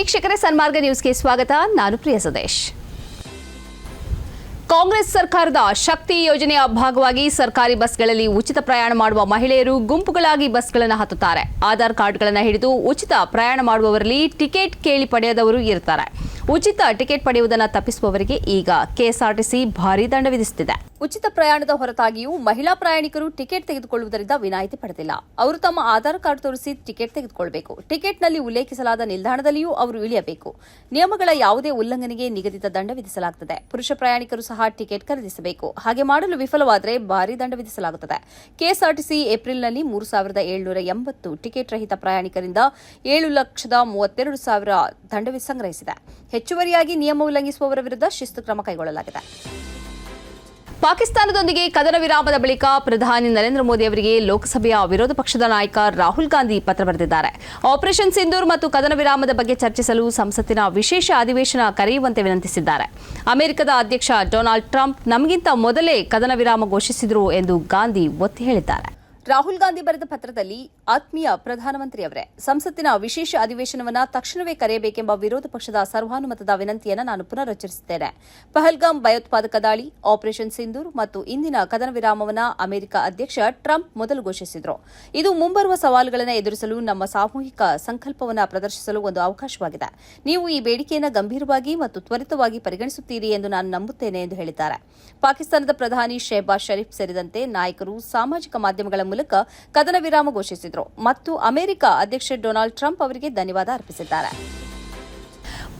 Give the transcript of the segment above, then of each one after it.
ವೀಕ್ಷಕರೇ ಸನ್ಮಾರ್ಗ ನ್ಯೂಸ್ಗೆ ಸ್ವಾಗತ. ನಾನು ಪ್ರಿಯ ಸದೇಶ್. ಕಾಂಗ್ರೆಸ್ ಸರ್ಕಾರದ ಶಕ್ತಿ ಯೋಜನೆಯ ಭಾಗವಾಗಿ ಸರ್ಕಾರಿ ಬಸ್ಗಳಲ್ಲಿ ಉಚಿತ ಪ್ರಯಾಣ ಮಾಡುವ ಮಹಿಳೆಯರು ಗುಂಪುಗಳಾಗಿ ಬಸ್ಗಳನ್ನು ಹತ್ತುತ್ತಾರೆ. ಆಧಾರ್ ಕಾರ್ಡ್ಗಳನ್ನು ಹಿಡಿದು ಉಚಿತ ಪ್ರಯಾಣ ಮಾಡುವವರಲ್ಲಿ ಟಿಕೆಟ್ ಕೇಳಿ ಪಡೆಯದವರು ಇರ್ತಾರೆ. ಉಚಿತ ಟಿಕೆಟ್ ಪಡೆಯುವುದನ್ನು ತಪ್ಪಿಸುವವರಿಗೆ ಈಗ ಕೆಎಸ್ಆರ್ಟಿಸಿ ಭಾರೀ ದಂಡ ವಿಧಿಸುತ್ತಿದೆ. ಉಚಿತ ಪ್ರಯಾಣದ ಹೊರತಾಗಿಯೂ ಮಹಿಳಾ ಪ್ರಯಾಣಿಕರು ಟಿಕೆಟ್ ತೆಗೆದುಕೊಳ್ಳುವುದರಿಂದ ವಿನಾಯಿತಿ ಪಡೆದಿಲ್ಲ. ಅವರು ತಮ್ಮ ಆಧಾರ್ ಕಾರ್ಡ್ ತೋರಿಸಿ ಟಿಕೆಟ್ ತೆಗೆದುಕೊಳ್ಳಬೇಕು ಟಿಕೆಟ್ನಲ್ಲಿ ಉಲ್ಲೇಖಿಸಲಾದ ನಿಲ್ದಾಣದಲ್ಲಿಯೂ ಅವರು ಇಳಿಯಬೇಕು. ನಿಯಮಗಳ ಯಾವುದೇ ಉಲ್ಲಂಘನೆಗೆ ನಿಗದಿತ ದಂಡ ವಿಧಿಸಲಾಗುತ್ತದೆ ಪುರುಷ ಪ್ರಯಾಣಿಕರು ಸಹ ಟಿಕೆಟ್ ಖರೀದಿಸಬೇಕು. ಹಾಗೆ ಮಾಡಲು ವಿಫಲವಾದರೆ ಭಾರೀ ದಂಡ ವಿಧಿಸಲಾಗುತ್ತದೆ. ಕೆಎಸ್ಆರ್ಟಿಸಿ ಏಪ್ರಿಲ್ನಲ್ಲಿ ಮೂರು ಸಾವಿರದ ಏಳುನೂರ ಎಂಬತ್ತು ಟಿಕೆಟ್ ರಹಿತ ಪ್ರಯಾಣಿಕರಿಂದ ಏಳು ಲಕ್ಷದ ಮೂವತ್ತೆರಡು ಸಾವಿರ ದಂಡ ಸಂಗ್ರಹಿಸಿದೆ. ಹೆಚ್ಚುವರಿಯಾಗಿ ನಿಯಮ ಉಲ್ಲಂಘಿಸುವವರ ವಿರುದ್ಧ ಶಿಸ್ತು ಕ್ರಮ ಕೈಗೊಳ್ಳಲಾಗಿದೆ. ಪಾಕಿಸ್ತಾನದೊಂದಿಗೆ ಕದನ ವಿರಾಮದ ಬಳಿಕ ಪ್ರಧಾನಿ ನರೇಂದ್ರ ಮೋದಿ ಅವರಿಗೆ ಲೋಕಸಭೆಯ ವಿರೋಧ ಪಕ್ಷದ ನಾಯಕ ರಾಹುಲ್ ಗಾಂಧಿ ಪತ್ರ ಬರೆದಿದ್ದಾರೆ. ಆಪರೇಷನ್ ಸಿಂಧೂರ್ ಮತ್ತು ಕದನ ವಿರಾಮದ ಬಗ್ಗೆ ಚರ್ಚಿಸಲು ಸಂಸತ್ತಿನ ವಿಶೇಷ ಅಧಿವೇಶನ ಕರೆಯುವಂತೆ ವಿನಂತಿಸಿದ್ದಾರೆ. ಅಮೆರಿಕದ ಅಧ್ಯಕ್ಷ ಡೊನಾಲ್ಡ್ ಟ್ರಂಪ್ ನಮಗಿಂತ ಮೊದಲೇ ಕದನ ವಿರಾಮ ಘೋಷಿಸಿದರು ಎಂದು ಗಾಂಧಿ ಒತ್ತಿ ಹೇಳಿದ್ದಾರೆ. ರಾಹುಲ್ ಗಾಂಧಿ ಬರೆದ ಪತ್ರದಲ್ಲಿ ಆತ್ಮೀಯ ಪ್ರಧಾನಮಂತ್ರಿಯವರೇ, ಸಂಸತ್ತಿನ ವಿಶೇಷ ಅಧಿವೇಶನವನ್ನ ತಕ್ಷಣವೇ ಕರೆಯಬೇಕೆಂಬ ವಿರೋಧ ಪಕ್ಷದ ಸರ್ವಾನುಮತದ ವಿನಂತಿಯನ್ನು ನಾನು ಪುನರುಚ್ಚರಿಸುತ್ತೇನೆ. ಪಹಲ್ಗಾಮ್ ಭಯೋತ್ಪಾದಕ ದಾಳಿ, ಆಪರೇಷನ್ ಸಿಂಧೂರ್ ಮತ್ತು ಇಂದಿನ ಕದನ ವಿರಾಮವನ್ನು ಅಮೆರಿಕ ಅಧ್ಯಕ್ಷ ಟ್ರಂಪ್ ಮೊದಲು ಘೋಷಿಸಿದ್ರು. ಇದು ಮುಂಬರುವ ಸವಾಲುಗಳನ್ನು ಎದುರಿಸಲು ನಮ್ಮ ಸಾಮೂಹಿಕ ಸಂಕಲ್ಪವನ್ನು ಪ್ರದರ್ಶಿಸಲು ಒಂದು ಅವಕಾಶವಾಗಿದೆ. ನೀವು ಈ ಬೇಡಿಕೆಯನ್ನು ಗಂಭೀರವಾಗಿ ಮತ್ತು ತ್ವರಿತವಾಗಿ ಪರಿಗಣಿಸುತ್ತೀರಿ ಎಂದು ನಾನು ನಂಬುತ್ತೇನೆ ಎಂದು ಹೇಳಿದ್ದಾರೆ. ಪಾಕಿಸ್ತಾನದ ಪ್ರಧಾನಿ ಶೆಹಬಾಜ್ ಷರೀಫ್ ಸೇರಿದಂತೆ ನಾಯಕರು ಸಾಮಾಜಿಕ ಮಾಧ್ಯಮಗಳ ಮೂಲಕ ಕದನ ವಿರಾಮ ಘೋಷಿಸಿದರು. ಮತ್ತು ಅಮೆರಿಕ ಅಧ್ಯಕ್ಷ ಡೊನಾಲ್ಡ್ ಟ್ರಂಪ್ ಅವರಿಗೆ ಧನ್ಯವಾದ ಅರ್ಪಿಸಿದ್ದಾರೆ.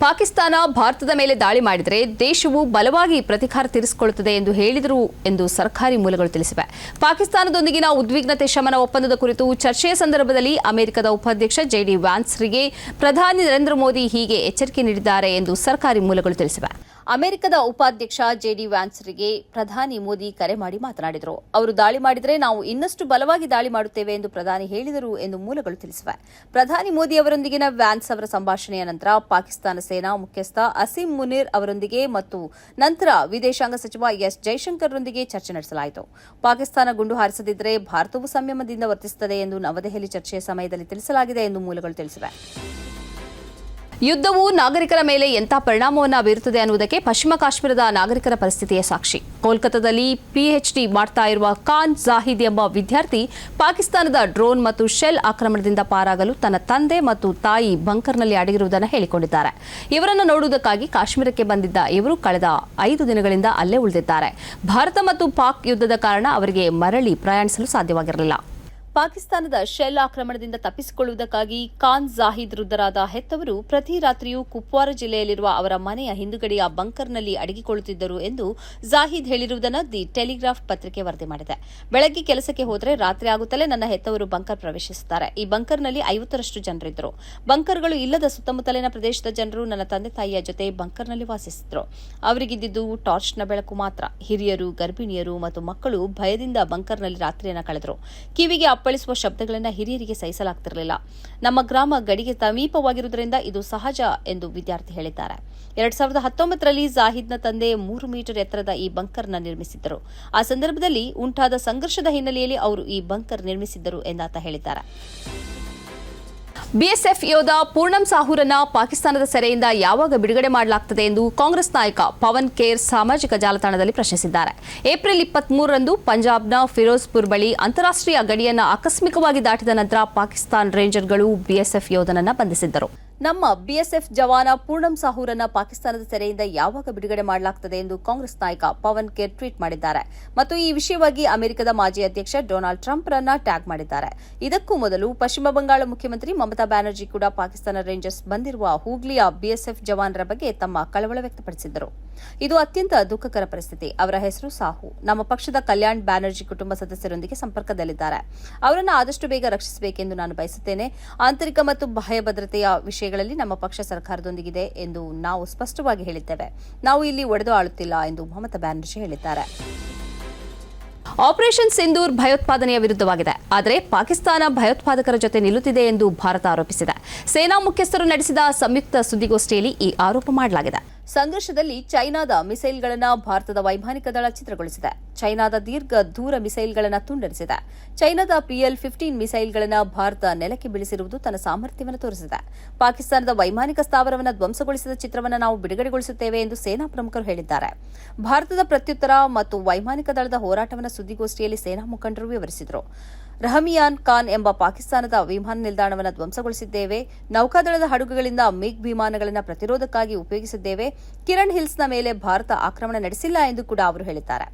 ಪಾಕಿಸ್ತಾನ ಭಾರತದ ಮೇಲೆ ದಾಳಿ ಮಾಡಿದರೆ ದೇಶವು ಬಲವಾಗಿ ಪ್ರತಿಕಾರ ತೀರಿಸಿಕೊಳ್ಳುತ್ತದೆ ಎಂದು ಹೇಳಿದರು ಎಂದು ಸರ್ಕಾರಿ ಮೂಲಗಳು ತಿಳಿಸಿವೆ. ಪಾಕಿಸ್ತಾನದೊಂದಿಗಿನ ಉದ್ವಿಗ್ನತೆ ಶಮನ ಒಪ್ಪಂದದ ಕುರಿತು ಚರ್ಚೆಯ ಸಂದರ್ಭದಲ್ಲಿ ಅಮೆರಿಕದ ಉಪಾಧ್ಯಕ್ಷ ಜೆಡಿ ವ್ಯಾನ್ಸ್ರಿಗೆ ಪ್ರಧಾನಿ ನರೇಂದ್ರ ಮೋದಿ ಹೀಗೆ ಎಚ್ಚರಿಕೆ ನೀಡಿದ್ದಾರೆ ಎಂದು ಸರ್ಕಾರಿ ಮೂಲಗಳು ತಿಳಿಸಿವೆ. ಅಮೆರಿಕದ ಉಪಾಧ್ಯಕ್ಷ ಜೆಡಿ ವ್ಯಾನ್ಸರಿಗೆ ಪ್ರಧಾನಿ ಮೋದಿ ಕರೆ ಮಾಡಿ ಮಾತನಾಡಿದರು. ಅವರು ದಾಳಿ ಮಾಡಿದರೆ ನಾವು ಇನ್ನಷ್ಟು ಬಲವಾಗಿ ದಾಳಿ ಮಾಡುತ್ತೇವೆ ಎಂದು ಪ್ರಧಾನಿ ಹೇಳಿದರು ಎಂದು ಮೂಲಗಳು ತಿಳಿಸಿವೆ. ಪ್ರಧಾನಿ ಮೋದಿ ಅವರೊಂದಿಗಿನ ವ್ಯಾನ್ಸ್ ಅವರ ಸಂಭಾಷಣೆಯ ನಂತರ ಪಾಕಿಸ್ತಾನ ಸೇನಾ ಮುಖ್ಯಸ್ಥ ಅಸೀಂ ಮುನೀರ್ ಅವರೊಂದಿಗೆ ಮತ್ತು ನಂತರ ವಿದೇಶಾಂಗ ಸಚಿವ ಎಸ್ ಜೈಶಂಕರ್ರೊಂದಿಗೆ ಚರ್ಚೆ ನಡೆಸಲಾಯಿತು. ಪಾಕಿಸ್ತಾನ ಗುಂಡು ಹಾರಿಸದಿದ್ದರೆ ಭಾರತವು ಸಂಯಮದಿಂದ ವರ್ತಿಸುತ್ತದೆ ಎಂದು ನವದೆಹಲಿ ಚರ್ಚೆಯ ಸಮಯದಲ್ಲಿ ತಿಳಿಸಲಾಗಿದೆ ಎಂದು ಮೂಲಗಳು ತಿಳಿಸಿವೆ. ಯುದ್ಧವು ನಾಗರಿಕರ ಮೇಲೆ ಎಂಥ ಪರಿಣಾಮವನ್ನು ಬೀರುತ್ತದೆ ಅನ್ನುವುದಕ್ಕೆ ಪಶ್ಚಿಮ ಕಾಶ್ಮೀರದ ನಾಗರಿಕರ ಪರಿಸ್ಥಿತಿಯ ಸಾಕ್ಷಿ. ಕೋಲ್ಕತ್ತಾದಲ್ಲಿ ಪಿಎಚ್ಡಿ ಮಾಡ್ತಾ ಇರುವ ಖಾನ್ ಜಾಹಿದ್ ಎಂಬ ವಿದ್ಯಾರ್ಥಿ ಪಾಕಿಸ್ತಾನದ ಡ್ರೋನ್ ಮತ್ತು ಶೆಲ್ ಆಕ್ರಮಣದಿಂದ ಪಾರಾಗಲು ತನ್ನ ತಂದೆ ಮತ್ತು ತಾಯಿ ಬಂಕರ್ನಲ್ಲಿ ಅಡಗಿರುವುದನ್ನು ಹೇಳಿಕೊಂಡಿದ್ದಾರೆ. ಇವರನ್ನು ನೋಡುವುದಕ್ಕಾಗಿ ಕಾಶ್ಮೀರಕ್ಕೆ ಬಂದಿದ್ದ ಇವರು ಕಳೆದ ಐದು ದಿನಗಳಿಂದ ಅಲ್ಲೇ ಉಳಿದಿದ್ದಾರೆ. ಭಾರತ ಮತ್ತು ಪಾಕ್ ಯುದ್ಧದ ಕಾರಣ ಅವರಿಗೆ ಮರಳಿ ಪ್ರಯಾಣಿಸಲು ಸಾಧ್ಯವಾಗಿರಲಿಲ್ಲ. ಪಾಕಿಸ್ತಾನದ ಶೆಲ್ ಆಕ್ರಮಣದಿಂದ ತಪ್ಪಿಸಿಕೊಳ್ಳುವುದಕ್ಕಾಗಿ ಖಾನ್ ಜಾಹಿದ್ ವೃದ್ಧರಾದ ಹೆತ್ತವರು ಪ್ರತಿ ರಾತ್ರಿಯೂ ಕುಪ್ವಾರ ಜಿಲ್ಲೆಯಲ್ಲಿರುವ ಅವರ ಮನೆಯ ಹಿಂದುಗಡೆಯ ಬಂಕರ್ನಲ್ಲಿ ಅಡಗಿಕೊಳ್ಳುತ್ತಿದ್ದರು ಎಂದು ಜಾಹಿದ್ ಹೇಳಿರುವುದನ್ನು ದಿ ಟೆಲಿಗ್ರಾಫ್ ಪತ್ರಿಕೆ ವರದಿ ಮಾಡಿದೆ. ಬೆಳಗ್ಗೆ ಕೆಲಸಕ್ಕೆ ಹೋದರೆ ರಾತ್ರಿ ಆಗುತ್ತಲೇ ನನ್ನ ಹೆತ್ತವರು ಬಂಕರ್ ಪ್ರವೇಶಿಸುತ್ತಾರೆ. ಈ ಬಂಕರ್ನಲ್ಲಿ ಐವತ್ತರಷ್ಟು ಜನರಿದ್ದರು. ಬಂಕರ್ಗಳು ಇಲ್ಲದ ಸುತ್ತಮುತ್ತಲಿನ ಪ್ರದೇಶದ ಜನರು ನನ್ನ ತಂದೆ ತಾಯಿಯ ಜೊತೆ ಬಂಕರ್ನಲ್ಲಿ ವಾಸಿಸಿದ್ರು. ಅವರಿಗಿದ್ದಿದ್ದು ಟಾರ್ಚ್ನ ಬೆಳಕು ಮಾತ್ರ. ಹಿರಿಯರು, ಗರ್ಭಿಣಿಯರು ಮತ್ತು ಮಕ್ಕಳು ಭಯದಿಂದ ಬಂಕರ್ನಲ್ಲಿ ರಾತ್ರಿಯನ್ನು ಕಳೆದರು. ಕಿವಿಗೆ ಅಪ್ಪಳಿಸುವ ಶಬ್ದಗಳನ್ನು ಹಿರಿಯರಿಗೆ ಸಹಿಸಲಾಗ್ತಿರಲಿಲ್ಲ. ನಮ್ಮ ಗ್ರಾಮ ಗಡಿಗೆ ಸಮೀಪವಾಗಿರುವುದರಿಂದ ಇದು ಸಹಜ ಎಂದು ವಿದ್ಯಾರ್ಥಿ ಹೇಳಿದ್ದಾರೆ. ಎರಡ್ ಸಾವಿರದ ಹತ್ತೊಂಬತ್ತರಲ್ಲಿ ಜಾಹಿದ್ನ ತಂದೆ ಮೂರು ಮೀಟರ್ ಎತ್ತರದ ಈ ಬಂಕರ್ನ ನಿರ್ಮಿಸಿದ್ದರು. ಆ ಸಂದರ್ಭದಲ್ಲಿ ಉಂಟಾದ ಸಂಘರ್ಷದ ಹಿನ್ನೆಲೆಯಲ್ಲಿ ಅವರು ಈ ಬಂಕರ್ ನಿರ್ಮಿಸಿದ್ದರು ಎಂದಾತ ಹೇಳಿದ್ದಾರೆ. ಬಿಎಸ್ಎಫ್ ಯೋಧ ಪೂರ್ಣಂ ಸಾಹೂರನ್ನ ಪಾಕಿಸ್ತಾನದ ಸೆರೆಯಿಂದ ಯಾವಾಗ ಬಿಡುಗಡೆ ಮಾಡಲಾಗ್ತದೆ ಎಂದು ಕಾಂಗ್ರೆಸ್ ನಾಯಕ ಪವನ್ ಖೇರ್ ಸಾಮಾಜಿಕ ಜಾಲತಾಣದಲ್ಲಿ ಪ್ರಶ್ನಿಸಿದ್ದಾರೆ. ಏಪ್ರಿಲ್ ಇಪ್ಪತ್ಮೂರರಂದು ಪಂಜಾಬ್ನ ಫಿರೋಜ್ಪುರ್ ಬಳಿ ಅಂತಾರಾಷ್ಟ್ರೀಯ ಗಡಿಯನ್ನು ಆಕಸ್ಮಿಕವಾಗಿ ದಾಟಿದ ನಂತರ ಪಾಕಿಸ್ತಾನ ರೇಂಜರ್ಗಳು ಬಿಎಸ್ಎಫ್ ಯೋಧನನ್ನ ಬಂಧಿಸಿದ್ದರು. ನಮ್ಮ ಬಿಎಸ್ಎಫ್ ಜವಾನ ಪೂರ್ಣಂ ಸಾಹೂರನ್ನ ಪಾಕಿಸ್ತಾನದ ಸೆರೆಯಿಂದ ಯಾವಾಗ ಬಿಡುಗಡೆ ಮಾಡಲಾಗುತ್ತದೆ ಎಂದು ಕಾಂಗ್ರೆಸ್ ನಾಯಕ ಪವನ್ ಕೇರ್ ಟ್ವೀಟ್ ಮಾಡಿದ್ದಾರೆ. ಮತ್ತು ಈ ವಿಷಯವಾಗಿ ಅಮೆರಿಕದ ಮಾಜಿ ಅಧ್ಯಕ್ಷ ಡೊನಾಲ್ಡ್ ಟ್ರಂಪ್ ರನ್ನ ಟ್ಯಾಗ್ ಮಾಡಿದ್ದಾರೆ. ಇದಕ್ಕೂ ಮೊದಲು ಪಶ್ಚಿಮ ಬಂಗಾಳ ಮುಖ್ಯಮಂತ್ರಿ ಮಮತಾ ಬ್ಯಾನರ್ಜಿ ಕೂಡ ಪಾಕಿಸ್ತಾನ ರೇಂಜರ್ಸ್ ಬಂದಿರುವ ಹೂಗ್ಲಿಯ ಬಿಎಸ್ಎಫ್ ಜವಾನರ ಬಗ್ಗೆ ತಮ್ಮ ಕಳವಳ ವ್ಯಕ್ತಪಡಿಸಿದ್ದರು. ಇದು ಅತ್ಯಂತ ದುಃಖಕರ ಪರಿಸ್ಥಿತಿ. ಅವರ ಹೆಸರು ಸಾಹು. ನಮ್ಮ ಪಕ್ಷದ ಕಲ್ಯಾಣ್ ಬ್ಯಾನರ್ಜಿ ಕುಟುಂಬ ಸದಸ್ಯರೊಂದಿಗೆ ಸಂಪರ್ಕದಲ್ಲಿದ್ದಾರೆ. ಅವರನ್ನು ಆದಷ್ಟು ಬೇಗ ರಕ್ಷಿಸಬೇಕೆಂದು ನಾನು ಬಯಸುತ್ತೇನೆ. ಆಂತರಿಕ ಮತ್ತು ಬಾಹ್ಯ ಭದ್ರತೆಯ ವಿಷಯಗಳಲ್ಲಿ ನಮ್ಮ ಪಕ್ಷ ಸರ್ಕಾರದೊಂದಿಗಿದೆ ಎಂದು ನಾವು ಸ್ಪಷ್ಟವಾಗಿ ಹೇಳಿದ್ದೇವೆ. ನಾವು ಇಲ್ಲಿ ಒಡೆದು ಆಳುತ್ತಿಲ್ಲ ಎಂದು ಮಮತಾ ಬ್ಯಾನರ್ಜಿ ಹೇಳಿದ್ದಾರೆ. ಆಪರೇಷನ್ ಸಿಂಧೂರ್ ಭಯೋತ್ಪಾದನೆಯ ವಿರುದ್ಧವಾಗಿದೆ. ಆದರೆ ಪಾಕಿಸ್ತಾನ ಭಯೋತ್ಪಾದಕರ ಜೊತೆ ನಿಲ್ಲುತ್ತಿದೆ ಎಂದು ಭಾರತ ಆರೋಪಿಸಿದೆ. ಸೇನಾ ಮುಖ್ಯಸ್ಥರು ನಡೆಸಿದ ಸಂಯುಕ್ತ ಸುದ್ದಿಗೋಷ್ಠಿಯಲ್ಲಿ ಈ ಆರೋಪ ಮಾಡಲಾಗಿದೆ. ಸಂಘರ್ಷದಲ್ಲಿ ಚೈನಾದ ಮಿಸೈಲ್ಗಳನ್ನು ಭಾರತದ ವೈಮಾನಿಕ ದಳ ಚಿತ್ರಗೊಳಿಸಿದೆ ಚೈನಾದ ದೀರ್ಘ ದೂರ ಮಿಸೈಲ್ಗಳನ್ನು ತುಂಡರಿಸಿದೆ. ಚೈನಾದ ಪಿಎಲ್ ಫಿಫ್ಟೀನ್ ಮಿಸೈಲ್ಗಳನ್ನು ಭಾರತ ನೆಲಕ್ಕೆ ಬೀಳಿಸಿರುವುದು ತನ್ನ ಸಾಮರ್ಥ್ಯವನ್ನು ತೋರಿಸಿದೆ. ಪಾಕಿಸ್ತಾನದ ವೈಮಾನಿಕ ಸ್ಥಾವರವನ್ನು ಧ್ವಂಸಗೊಳಿಸಿದ ಚಿತ್ರವನ್ನು ನಾವು ಬಿಡುಗಡೆಗೊಳಿಸುತ್ತೇವೆ ಎಂದು ಸೇನಾ ಪ್ರಮುಖರು ಹೇಳಿದ್ದಾರೆ. ಭಾರತದ ಪ್ರತ್ಯುತ್ತರ ಮತ್ತು ವೈಮಾನಿಕ ದಳದ ಹೋರಾಟವನ್ನು ಸುದ್ದಿಗೋಷ್ಠಿಯಲ್ಲಿ ಸೇನಾ ಮುಖಂಡರು ವಿವರಿಸಿದರು. ರಹಮಿಯಾನ್ ಖಾನ್ ಎಂಬ ಪಾಕಿಸ್ತಾನದ ವಿಮಾನ ನಿಲ್ದಾಣವನ್ನು ಧ್ವಂಸಗೊಳಿಸಿದ್ದೇವೆ. ನೌಕಾದಳದ ಹಡಗುಗಳಿಂದ ಮಿಗ್ ವಿಮಾನಗಳನ್ನು ಪ್ರತಿರೋಧಕ್ಕಾಗಿ ಉಪಯೋಗಿಸಿದ್ದೇವೆ. ಕಿರಣ್ ಹಿಲ್ಸ್ನ ಮೇಲೆ ಭಾರತ ಆಕ್ರಮಣ ನಡೆಸಿಲ್ಲ ಎಂದು ಕೂಡ ಅವರು ಹೇಳಿದ್ದಾರೆ.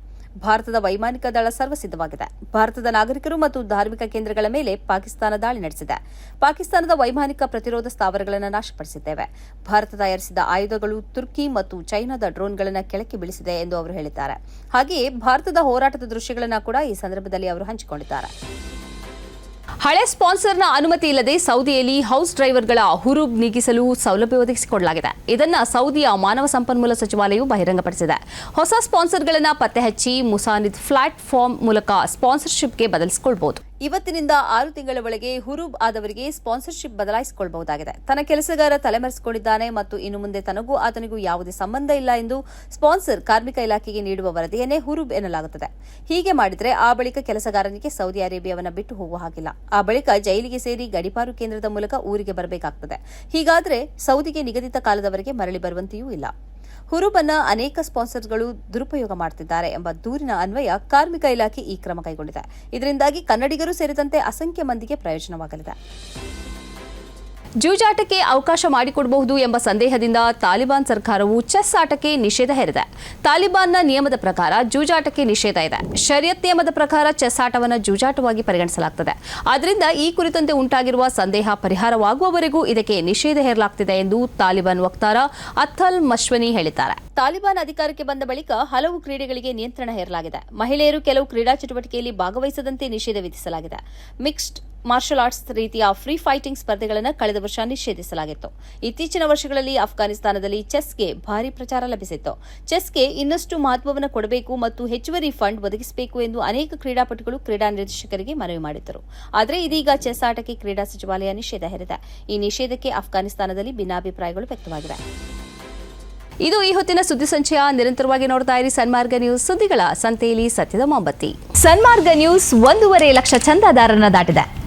ಭಾರತದ ವೈಮಾನಿಕ ದಳ ಸರ್ವಸಿದ್ಧವಾಗಿದೆ. ಭಾರತದ ನಾಗರಿಕರು ಮತ್ತು ಧಾರ್ಮಿಕ ಕೇಂದ್ರಗಳ ಮೇಲೆ ಪಾಕಿಸ್ತಾನ ದಾಳಿ ನಡೆಸಿದೆ. ಪಾಕಿಸ್ತಾನದ ವೈಮಾನಿಕ ಪ್ರತಿರೋಧ ಸ್ಥಾವರಗಳನ್ನು ನಾಶಪಡಿಸಿದ್ದೇವೆ. ಭಾರತ ತಯಾರಿಸಿದ ಆಯುಧಗಳು ತುರ್ಕಿ ಮತ್ತು ಚೈನಾದ ಡ್ರೋನ್ಗಳನ್ನು ಕೆಳಕ್ಕೆ ಬೀಳಿಸಿದೆ ಎಂದು ಅವರು ಹೇಳಿದ್ದಾರೆ. ಹಾಗೆಯೇ ಭಾರತದ ಹೋರಾಟದ ದೃಶ್ಯಗಳನ್ನು ಕೂಡ ಈ ಸಂದರ್ಭದಲ್ಲಿ ಅವರು ಹಂಚಿಕೊಂಡಿದ್ದಾರೆ. ಹಳೆ ಸ್ಪಾನ್ಸರ್ನ ಅನುಮತಿ ಇಲ್ಲದೆ ಸೌದಿಯಲ್ಲಿ ಹೌಸ್ ಡ್ರೈವರ್ಗಳ ಹುರುಬ್ ನೀಗಿಸಲು ಸೌಲಭ್ಯ ಒದಗಿಸಿಕೊಡಲಾಗಿದೆ. ಇದನ್ನ ಸೌದಿಯ ಮಾನವ ಸಂಪನ್ಮೂಲ ಸಚಿವಾಲಯವು ಬಹಿರಂಗಪಡಿಸಿದೆ. ಹೊಸ ಸ್ಪಾನ್ಸರ್ಗಳನ್ನು ಪತ್ತೆಹಚ್ಚಿ ಮುಸಾನಿದ್ ಪ್ಲಾಟ್ಫಾರ್ಮ್ ಮೂಲಕ ಸ್ಪಾನ್ಸರ್ಶಿಪ್ಗೆ ಬದಲಿಸಿಕೊಳ್ಳಬಹುದು ಇವತ್ತಿನಿಂದ ಆರು ತಿಂಗಳ ಒಳಗೆ ಹುರುಬ್ ಆದವರಿಗೆ ಸ್ಪಾನ್ಸರ್ಶಿಪ್ ಬದಲಾಯಿಸಿಕೊಳ್ಳಬಹುದಾಗಿದೆ ತನ್ನ ಕೆಲಸಗಾರ ತಲೆಮರೆಸಿಕೊಂಡಿದ್ದಾನೆ ಮತ್ತು ಇನ್ನು ಮುಂದೆ ತನಗೂ ಆತನಿಗೂ ಯಾವುದೇ ಸಂಬಂಧ ಇಲ್ಲ ಎಂದು ಸ್ಪಾನ್ಸರ್ ಕಾರ್ಮಿಕ ಇಲಾಖೆಗೆ ನೀಡುವ ವರದಿಯನ್ನೇ ಹುರುಬ್ ಎನ್ನಲಾಗುತ್ತದೆ. ಹೀಗೆ ಮಾಡಿದರೆ ಆ ಬಳಿಕ ಕೆಲಸಗಾರನಿಗೆ ಸೌದಿ ಅರೇಬಿಯಾವನ್ನು ಬಿಟ್ಟು ಹೋಗುವ ಹಾಗಿಲ್ಲ. ಆ ಬಳಿಕ ಜೈಲಿಗೆ ಸೇರಿ ಗಡಿಪಾರು ಕೇಂದ್ರದ ಮೂಲಕ ಊರಿಗೆ ಬರಬೇಕಾಗುತ್ತದೆ ಹೀಗಾದರೆ ಸೌದಿಗೆ ನಿಗದಿತ ಕಾಲದವರೆಗೆ ಮರಳಿ ಬರುವಂತೆಯೂ ಇಲ್ಲ. ಹುರುಬನ್ನ ಅನೇಕ ಸ್ಪಾನ್ಸರ್ಗಳು ದುರುಪಯೋಗ ಮಾಡುತ್ತಿದ್ದಾರೆ ಎಂಬ ದೂರಿನ ಅನ್ವಯ ಕಾರ್ಮಿಕ ಇಲಾಖೆ ಈ ಕ್ರಮ ಕೈಗೊಂಡಿದೆ. ಇದರಿಂದಾಗಿ ಕನ್ನಡಿಗರು ಸೇರಿದಂತೆ ಅಸಂಖ್ಯ ಮಂದಿಗೆ ಪ್ರಯೋಜನವಾಗಲಿದೆ. ಜೂಜಾಟಕ್ಕೆ ಅವಕಾಶ ಮಾಡಿಕೊಡಬಹುದು ಎಂಬ ಸಂದೇಹದಿಂದ ತಾಲಿಬಾನ್ ಸರ್ಕಾರವು ಚೆಸ್ ಆಟಕ್ಕೆ ನಿಷೇಧ ಹೇರಿದೆ. ತಾಲಿಬಾನ್ನ ನಿಯಮದ ಪ್ರಕಾರ ಜೂಜಾಟಕ್ಕೆ ನಿಷೇಧ ಇದೆ. ಶರಿಯತ್ ನಿಯಮದ ಪ್ರಕಾರ ಚೆಸ್ ಆಟವನ್ನು ಜೂಜಾಟವಾಗಿ ಪರಿಗಣಿಸಲಾಗುತ್ತದೆ ಆದ್ದರಿಂದ ಈ ಕುರಿತಂತೆ ಉಂಟಾಗಿರುವ ಸಂದೇಹ ಪರಿಹಾರವಾಗುವವರೆಗೂ ಇದಕ್ಕೆ ನಿಷೇಧ ಹೇರಲಾಗುತ್ತಿದೆ ಎಂದು ತಾಲಿಬಾನ್ ವಕ್ತಾರ ಅಥಲ್ ಮಶ್ವನಿ ಹೇಳಿದ್ದಾರೆ. ತಾಲಿಬಾನ್ ಅಧಿಕಾರಕ್ಕೆ ಬಂದ ಬಳಿಕ ಹಲವು ಕ್ರೀಡೆಗಳಿಗೆ ನಿಯಂತ್ರಣ ಹೇರಲಾಗಿದೆ. ಮಹಿಳೆಯರು ಕೆಲವು ಕ್ರೀಡಾ ಚಟುವಟಿಕೆಯಲ್ಲಿ ಭಾಗವಹಿಸದಂತೆ ನಿಷೇಧ ವಿಧಿಸಲಾಗಿದೆ. ಮಿಕ್ಸ್ಡ್ ಮಾರ್ಷಲ್ ಆರ್ಟ್ಸ್ ರೀತಿಯ ಫ್ರೀ ಫೈಟಿಂಗ್ ಸ್ಪರ್ಧೆಗಳನ್ನು ಕಳೆದ ವರ್ಷ ನಿಷೇಧಿಸಲಾಗಿತ್ತು. ಇತ್ತೀಚಿನ ವರ್ಷಗಳಲ್ಲಿ ಅಫ್ಘಾನಿಸ್ತಾನದಲ್ಲಿ ಚೆಸ್ಗೆ ಭಾರಿ ಪ್ರಚಾರ ಲಭಿಸಿತ್ತು. ಚೆಸ್ಗೆ ಇನ್ನಷ್ಟು ಮಹತ್ವವನ್ನು ಕೊಡಬೇಕು ಮತ್ತು ಹೆಚ್ಚುವರಿ ಫಂಡ್ ಒದಗಿಸಬೇಕು ಎಂದು ಅನೇಕ ಕ್ರೀಡಾಪಟುಗಳು ಕ್ರೀಡಾ ನಿರ್ದೇಶಕರಿಗೆ ಮನವಿ ಮಾಡಿದ್ದರು. ಆದರೆ ಇದೀಗ ಚೆಸ್ ಆಟಕ್ಕೆ ಕ್ರೀಡಾ ಸಚಿವಾಲಯ ನಿಷೇಧ ಹೇರಿದೆ. ಈ ನಿಷೇಧಕ್ಕೆ ಅಫ್ಘಾನಿಸ್ತಾನದಲ್ಲಿ ಭಿನ್ನಾಭಿಪ್ರಾಯಗಳು ವ್ಯಕ್ತವಾಗಿವೆ. ಇದು ಈ ಹೊತ್ತಿನ ಸುದ್ದಿ ಸಂಚಯ. ನಿರಂತರವಾಗಿ ನೋಡ್ತಾ ಇರಿ ಸನ್ಮಾರ್ಗ ನ್ಯೂಸ್ ಸುದ್ದಿಗಳ ಸಂತೆಯಲ್ಲಿ ಸತ್ಯದ ಮೊಂಬತ್ತಿ. ಸನ್ಮಾರ್ಗ ನ್ಯೂಸ್ ಒಂದೂವರೆ ಲಕ್ಷ ಚಂದಾದಾರರನ್ನ ದಾಟಿದೆ.